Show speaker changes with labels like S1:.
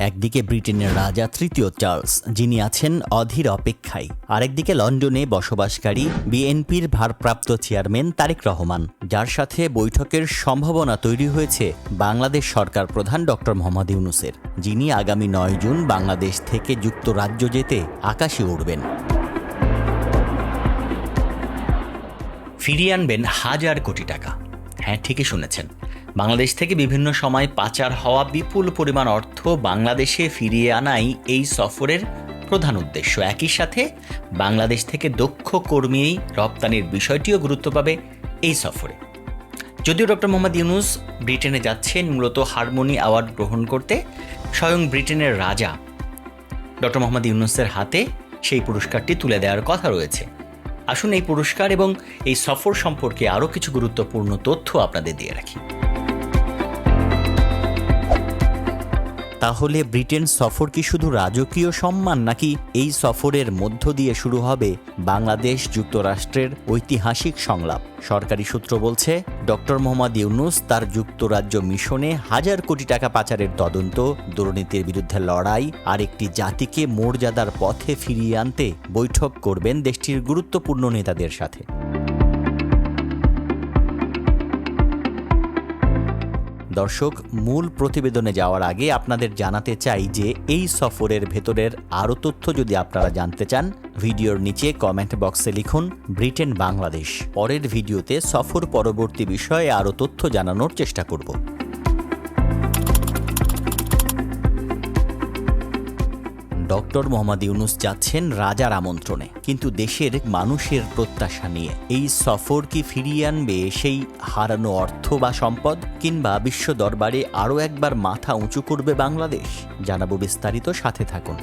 S1: একদিকে ব্রিটেনের রাজা তৃতীয় চার্লস, যিনি আছেন অধীর অপেক্ষায়। আরেকদিকে লন্ডনে বসবাসকারী বিএনপির ভারপ্রাপ্ত চেয়ারম্যান তারেক রহমান। যার সাথে বৈঠকের সম্ভাবনা তৈরি হয়েছে বাংলাদেশ সরকার প্রধান ডক্টর মোহাম্মদ ইউনুসের, যিনি আগামী নয় জুন বাংলাদেশ থেকে যুক্তরাজ্য যেতে আকাশে উড়বেন। ফিরিয়ে আনবেন হাজার কোটি টাকা। হ্যাঁ ঠিকই শুনেছেন। বাংলাদেশ থেকে বিভিন্ন সময় পাচার হওয়া বিপুল পরিমাণ অর্থ বাংলাদেশে ফিরিয়ে আনাই এই সফরের প্রধান উদ্দেশ্য। একই সাথে বাংলাদেশ থেকে দক্ষ কর্মী রপ্তানির বিষয়টিও গুরুত্ব পাবে এই সফরে। যদিও ডক্টর মোহাম্মদ ইউনুস ব্রিটেনে যাচ্ছেন, মূলত হারমোনি অ্যাওয়ার্ড গ্রহণ করতে, স্বয়ং ব্রিটেনের রাজা ডক্টর মোহাম্মদ ইউনুসের হাতে সেই পুরস্কারটি তুলে দেওয়ার কথা রয়েছে। আসুন এই পুরস্কার এবং এই সফর সম্পর্কে আরও কিছু গুরুত্বপূর্ণ তথ্য আপনাদের দিয়ে রাখি। তাহলে ব্রিটেন সফর কি শুধু রাজকীয় সম্মান নাকি এই সফরের মধ্য দিয়ে শুরু হবে বাংলাদেশ যুক্তরাষ্ট্রের ঐতিহাসিক সংলাপ? সরকারি সূত্র বলছে, ডক্টর মোহাম্মদ ইউনুস তার যুক্তরাজ্য মিশনে হাজার কোটি টাকা পাচারের তদন্ত, দুর্নীতির বিরুদ্ধে লড়াই আর একটি জাতিকে মর্যাদার পথে ফিরিয়ে আনতে বৈঠক করবেন দেশটির গুরুত্বপূর্ণ নেতাদের সাথে। দর্শক, মূল প্রতিবেদনে যাওয়ার আগে আপনাদের জানাতে চাই যে এই সফরের ভেতরের আরও তথ্য যদি আপনারা জানতে চান, ভিডিওর নিচে কমেন্ট বক্সে লিখুন, ব্রিটেন বাংলাদেশ। পরের ভিডিওতে সফর পরবর্তী বিষয়ে আরও তথ্য জানানোর চেষ্টা করব। ডক্টর মোহাম্মদ ইউনুস যাচ্ছেন রাজার আমন্ত্রণে। কিন্তু দেশের মানুষের প্রত্যাশা নিয়ে। এই সফর কি ফিরিয়ে আনবে সেই হারানো অর্থ বা সম্পদ? কিংবা বিশ্ব দরবারে আরও একবার মাথা উঁচু করবে বাংলাদেশ? জানাব বিস্তারিত, সাথে থাকুন।